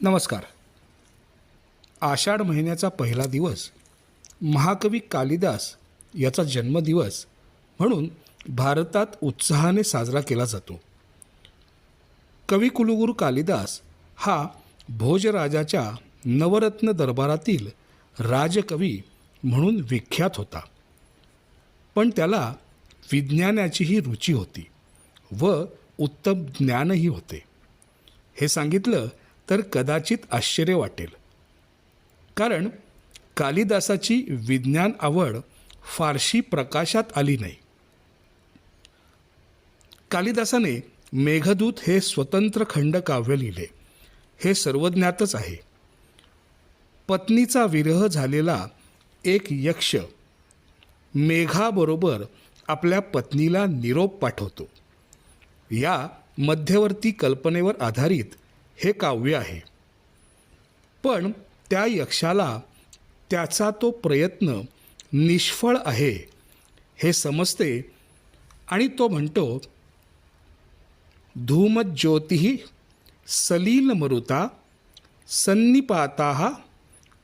नमस्कार. आषाढ महिन्याचा पहिला दिवस महाकवी कालिदास याचा जन्मदिवस म्हणून भारतात उत्साहाने साजरा केला जातो. कविकुलगुरू कालिदास हा भोजराजाच्या नवरत्न दरबारातील राजकवी म्हणून विख्यात होता. पण त्याला विज्ञानाचीही रुची होती व उत्तम ज्ञानही होते. हे सांगितलं तर कदाचित आश्चर्य वाटेल. कारण कालिदासाची विज्ञान आवड फारशी प्रकाशात आली नाही. कालिदासाने मेघदूत हे स्वतंत्र खंडकाव्य लिहिले. हे सर्वज्ञातच आहे. पत्नीचा विरह झालेला एक यक्ष मेघाबरोबर आपल्या पत्नीला निरोप पाठवतो. या मध्यवर्ती कल्पनेवर आधारित हे काव्य आहे. पण त्या यक्षाला त्याचा तो प्रयत्न निष्फळ आहे हे समजते आणि तो म्हणतो धूमज्योती सलील मरुता सन्निपाता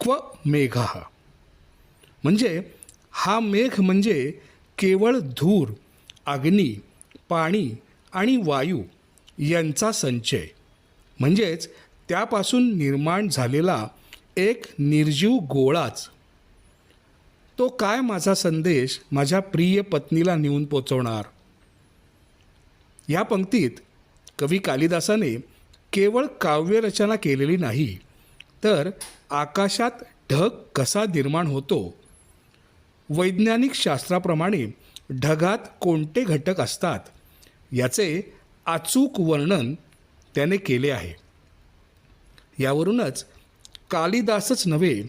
क्व मेघा. म्हणजे हा मेघ म्हणजे केवळ धूर अग्नी पाणी आणि वायू यांचा संचय. म्हणजेच त्यापासून निर्माण झालेला एक निर्जीव गोळाच. तो काय माझा संदेश माझ्या प्रिय पत्नीला नेऊन पोचवणार? या पंक्तीत कवी कालिदासाने केवळ काव्यरचना केलेली नाही तर आकाशात ढग कसा निर्माण होतो? वैज्ञानिक शास्त्राप्रमाणे ढगात कोणते घटक असतात? याचे अचूक वर्णन त्याने केले आहे. यावरूनच कालिदासच नव्हे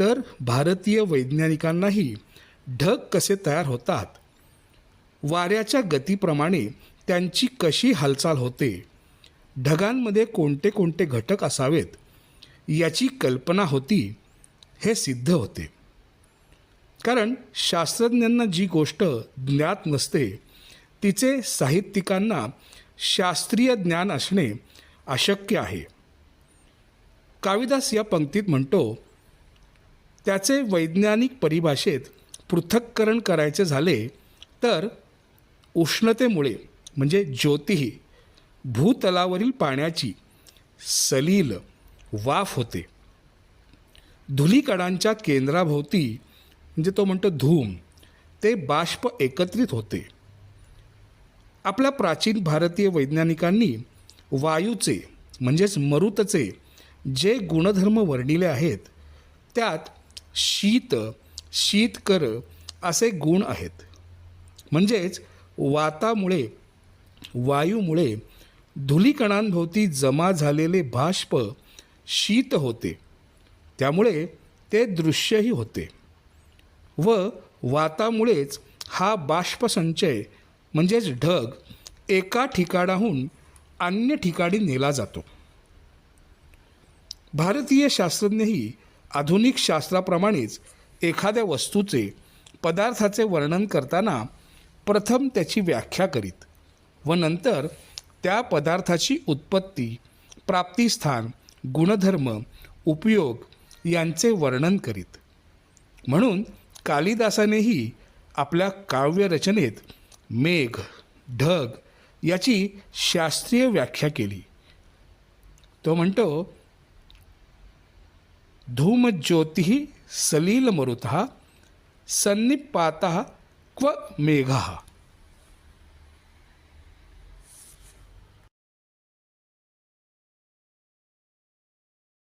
तर भारतीय वैज्ञानिकांनाही ढग कसे तयार होतात? वाऱ्याच्या गतीप्रमाणे त्यांची कशी हालचाल होते? ढगांमध्ये कोणते कोणते घटक असावेत? याची कल्पना होती हे सिद्ध होते. कारण शास्त्रज्ञांना जी गोष्ट ज्ञात नसते तिचे साहित्यिकांना शास्त्रीय ज्ञान असणे अशक्य आहे. काविदास या पंक्तीत म्हणतो त्याचे वैज्ञानिक परिभाषेत पृथक्करण करायचे झाले तर उष्णतेमुळे म्हणजे ज्योतिही भूतलावरील पाण्याची सलील वाफ होते. धुलीकणांच्या केंद्राभोवती म्हणजे तो म्हणतो धूम ते बाष्प एकत्रित होते. आपल्या प्राचीन भारतीय वैज्ञानिकांनी वायूचे म्हणजेच मरुतचे जे गुणधर्म वर्णिले आहेत त्यात शीत शीतकर असे गुण आहेत. म्हणजेच वातामुळे वायूमुळे धुलीकणांभोवती जमा झालेले बाष्प शीत होते. त्यामुळे ते दृश्यही होते. व वातामुळेच हा बाष्पसंचय म्हणजेच ढग एका ठिकाणाहून अन्य ठिकाणी नेला जातो. भारतीय शास्त्रज्ञही आधुनिक शास्त्राप्रमाणेच एखाद्या वस्तूचे पदार्थाचे वर्णन करताना प्रथम त्याची व्याख्या करीत व नंतर त्या पदार्थाची उत्पत्ती प्राप्तिस्थान गुणधर्म उपयोग यांचे वर्णन करीत. म्हणून कालिदासानेही आपल्या काव्यरचनेत मेघ ढग याची शास्त्रीय व्याख्या केली. तो म्हणतो धूमज्योती सलीलमरुत सन्निपात क्व मेघ.